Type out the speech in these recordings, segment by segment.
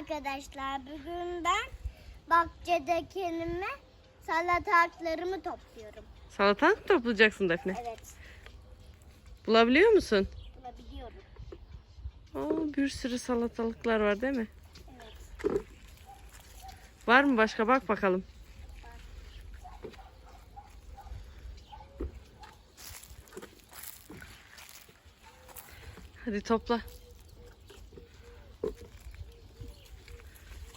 arkadaşlar. Bugün ben bahçedekilime salatalıklarımı topluyorum. Salatalık toplayacaksın Defne? Evet, Bulabiliyor musun? bulabiliyorum. Oo, bir sürü salatalıklar var değil mi? Evet. Var mı başka? Bak bakalım. Hadi topla.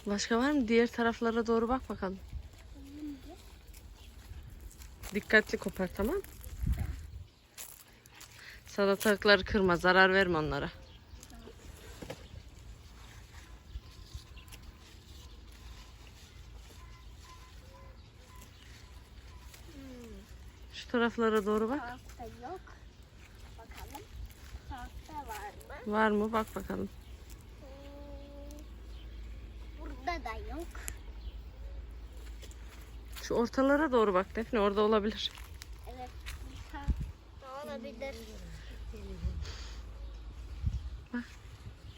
Başka var mı? Diğer taraflara doğru bak bakalım. Dikkatli kopar tamam? Salatalıkları kırma, zarar verme onlara. Şu taraflara doğru bak. Tahta yok. Bakalım. Tahta var mı? Var mı? Bak bakalım. Hmm, Burada da yok. Şu ortalara doğru bak Defne orada olabilir. Evet. tahta olabilir.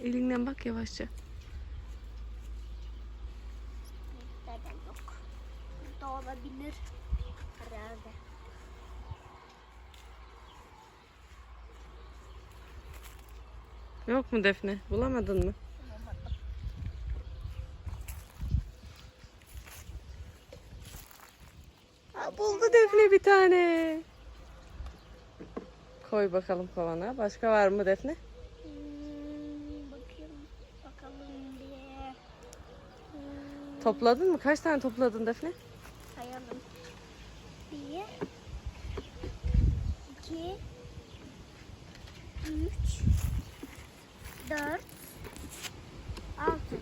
Elinden bak yavaşça. Burada da yok. Burada olabilir. Herhalde. Yok mu Defne? Bulamadın mı? Buldu Defne bir tane. Koy bakalım kovana. Başka var mı Defne? Hmm, bakayım. Bakalım diye. Hmm, Topladın mı? Kaç tane topladın Defne? sayalım. Bir. iki, Üç. Dört. Altı.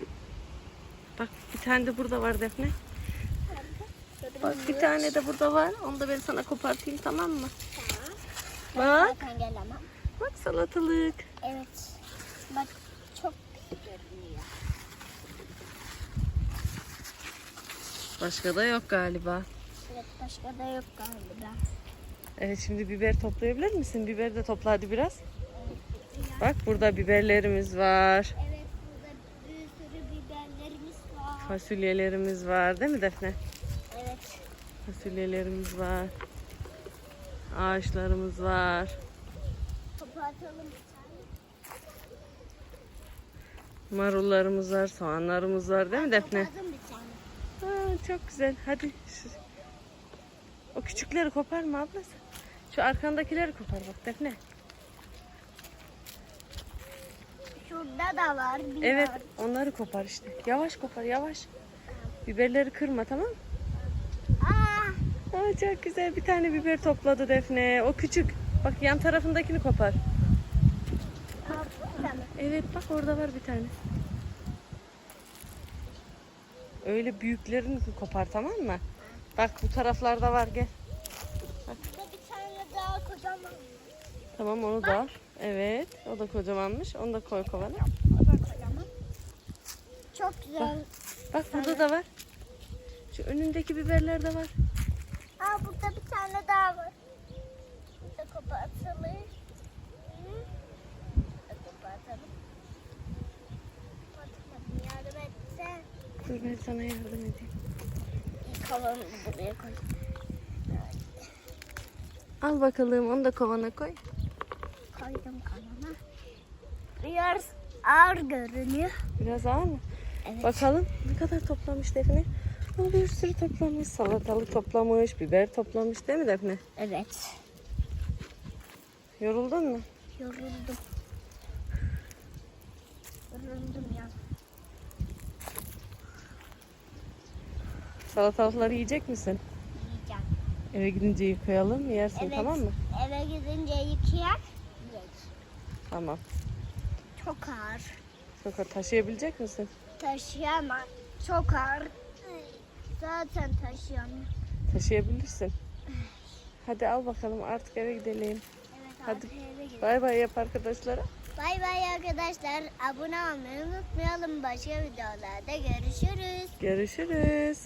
Bak bir tane de burada var Defne. Bak bir tane de burada var. Onu da ben sana kopartayım tamam mı? Tamam. Bak. Gelemem. Bak salatalık. Evet. Bak çok görünüyor. Başka da yok galiba. Evet başka da yok galiba. Evet şimdi biber toplayabilir misin? Biber de topla hadi biraz. Bak burada biberlerimiz var. Evet burada bir sürü biberlerimiz var. Fasulyelerimiz var değil mi Defne? Fasulyelerimiz var. Ağaçlarımız var. Kapatalım. Marullarımız var, soğanlarımız var değil mi Defne? Aa, çok güzel. Hadi. O küçükleri koparma ablası. Şu arkandakileri kopar bak Defne. Şurada da var. Bir Evet var. onları kopar işte. Yavaş kopar yavaş. Biberleri kırma tamam mı? Aa, çok güzel bir tane biber topladı Defne. O küçük. Bak yan tarafındakini kopar. Evet bak orada var bir tane. Öyle büyüklerini kopar tamam mı? Bak bu taraflarda var gel. Burada bir tane daha kocaman. Tamam onu da. al. Evet o da kocamanmış. Onu da koy kovana. O da kocaman. Çok güzel. Bak burada da var. Şu önündeki biberler de var. Aa burada bir tane daha var. Burada etse. Dur ben sana yardım edeyim. Kalanını buraya koy. Al bakalım onu da kovana koy. Koydum kalana. Biraz ağır görünüyor. Biraz ağır mı? Evet. Bakalım ne kadar toplamış Defne. Bir sürü toplamış. Salatalık toplamış, biber toplamış değil mi Defne? Evet. Yoruldun mu? Yoruldum. Yoruldum ya. Salatalıkları yiyecek misin? Yiyeceğim. Eve gidince yıkayalım yersin Evet. tamam mı? Eve gidince yıkayak. Tamam. Çok ağır. Çok taşıyabilecek misin? Taşıyamam. Çok ağır. Zaten taşıyamam. Taşıyabilirsin. Hadi al bakalım artık eve gidelim. Evet Hadi. artık eve gidelim. Bay bay yap arkadaşlara. Bay bay arkadaşlar. Abone olmayı unutmayalım. Başka videolarda görüşürüz. Görüşürüz.